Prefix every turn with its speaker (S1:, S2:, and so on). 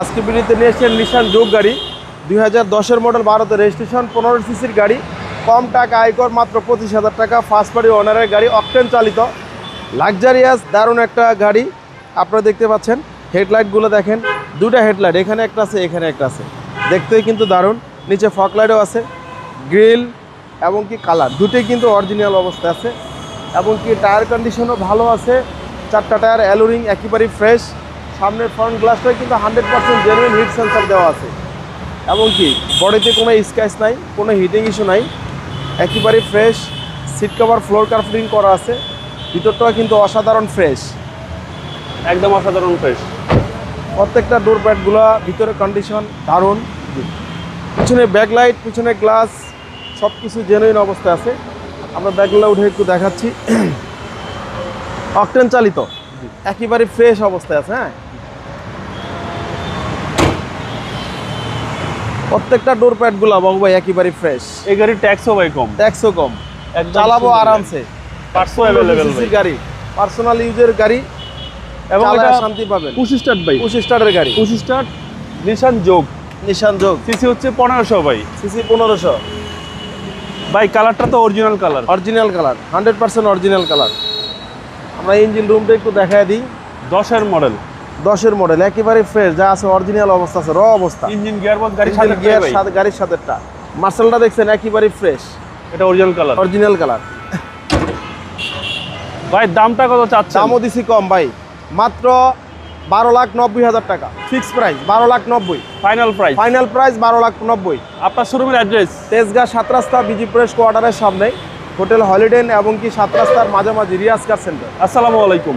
S1: আজকে বিড়িতে নিয়ে এসেছেন নিশান যোগ গাড়ি। দুই হাজার দশের মডেল ভারতে রেজিস্ট্রেশন পনেরো সিসির গাড়ি। কম টাকা আয়কর মাত্র পঁচিশ হাজার টাকা। ফার্স্ট পার্টি ওনারের গাড়ি অকটেন চালিত। লাক্সারিয়াস দারুণ একটা গাড়ি। আপনারা দেখতে পাচ্ছেন হেডলাইটগুলো দেখেন। দুটা হেডলাইট এখানে একটা আছে, এখানে একটা আছে। দেখতেই কিন্তু দারুণ। নিচে ফকলাইটও আছে। গ্রিল এবং কি কালার দুটোই কিন্তু অরিজিনাল অবস্থায় আছে। এবং কি টায়ার কন্ডিশনও ভালো আছে। চারটা টায়ার অ্যালোরিং একেবারেই ফ্রেশ সামনের ফ্রন্ট গ্লাসটাই কিন্তু hundred percent genuine heat sensor দেওয়া আছে। এবং কি বডিতে কোনো স্ক্র্যাচ নাই কোনো হিটিং ইস্যু নাই একেবারেই fresh seat cover floor carpeting করা আছে ভিতরটাও কিন্তু অসাধারণ ফ্রেশ
S2: একদম অসাধারণ ফ্রেশ
S1: প্রত্যেকটা ডোর প্যাডগুলো ভিতরে কন্ডিশন দারুণ। পিছনে ব্যাকলাইট পিছনে গ্লাস সব কিছু জেনুইন অবস্থায় আছে। আমরা ব্যাকগুলো উঠে একটু দেখাচ্ছি। অকটেন চালিত। একেবারে ফ্রেশ অবস্থায় আছে হ্যাঁ? প্রত্যেকটা ডোর প্যাড প্যাডগুলো বাবু ভাই একেবারে ফ্রেশ
S2: এই গাড়ির ট্যাক্সও ভাই কম।
S1: ট্যাক্সও কম।
S2: একদম
S1: চালাবো আরামসে।
S2: পার্সো অ্যাভেলেবেল ভাই।
S1: গাড়ি। পার্সোনাল ইউজের গাড়ি।
S2: এবং এটা
S1: শান্তি পাবেন।
S2: পুশ স্টার্ট ভাই।
S1: পঁচিশ স্টারের গাড়ি।
S2: পুশ স্টার্ট নিশান যোগ
S1: নিশান যোগ
S2: সিসি হচ্ছে পনেরোশো ভাই।
S1: সিসি পনেরোশো।
S2: ভাই কালারটা তো original colour
S1: original colour hundred percent original colour আমরা ইঞ্জিন রুমটা একটু দেখায় দিই।
S2: দশের মডেল
S1: দশের মডেল একেবারে ফ্রেশ যা আছে অরিজিনাল অবস্থা আছে র অবস্থা।
S2: ইঞ্জিন গিয়ার বক্স গাড়ির সাথে
S1: গিয়ার সাথে গাড়ির সাথেটা মার্শালটা দেখছেন একেবারে ফ্রেশ
S2: এটা অরিজিনাল কালার
S1: অরিজিনাল কালার
S2: ভাই দামটা কত চাচ্ছেন?
S1: দামও দিছি কম ভাই। মাত্র বারো লাখ নব্বই হাজার টাকা। ফিক্স প্রাইস বারো লাখ নব্বই।
S2: ফাইনাল প্রাইস
S1: ফাইনাল প্রাইস বারো লাখ নব্বই।
S2: আপনার শোরুমের অ্যাড্রেস
S1: তেজগাঁ সাত রাস্তা বিজি প্রেস কোয়ার্টারের সামনে হোটেল হলিডেন এবং কি সাত রাস্তার মাঝামাঝি রিয়াজ কার সেন্টার
S2: আসসালামু আলাইকুম।